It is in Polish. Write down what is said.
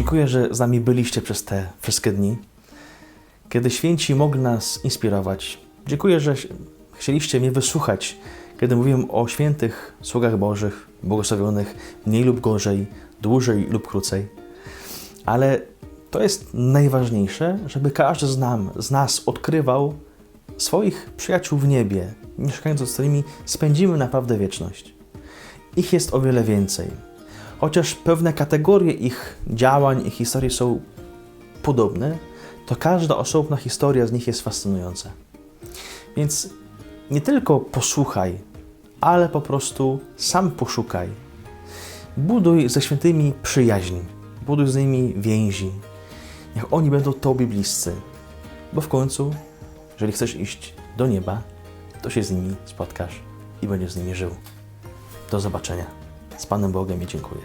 Dziękuję, że z nami byliście przez te wszystkie dni, kiedy święci mogli nas inspirować. Dziękuję, że chcieliście mnie wysłuchać, kiedy mówiłem o świętych sługach Bożych, błogosławionych, mniej lub gorzej, dłużej lub krócej. Ale to jest najważniejsze, żeby każdy z, nam, z nas odkrywał swoich przyjaciół w niebie, mieszkając z którymi spędzimy naprawdę wieczność. Ich jest o wiele więcej. Chociaż pewne kategorie ich działań i historii są podobne, to każda osobna historia z nich jest fascynująca. Więc nie tylko posłuchaj, ale po prostu sam poszukaj. Buduj ze świętymi przyjaźń, buduj z nimi więzi. Niech oni będą Tobie bliscy, bo w końcu, jeżeli chcesz iść do nieba, to się z nimi spotkasz i będziesz z nimi żył. Do zobaczenia. Z Panem Bogiem i dziękuję.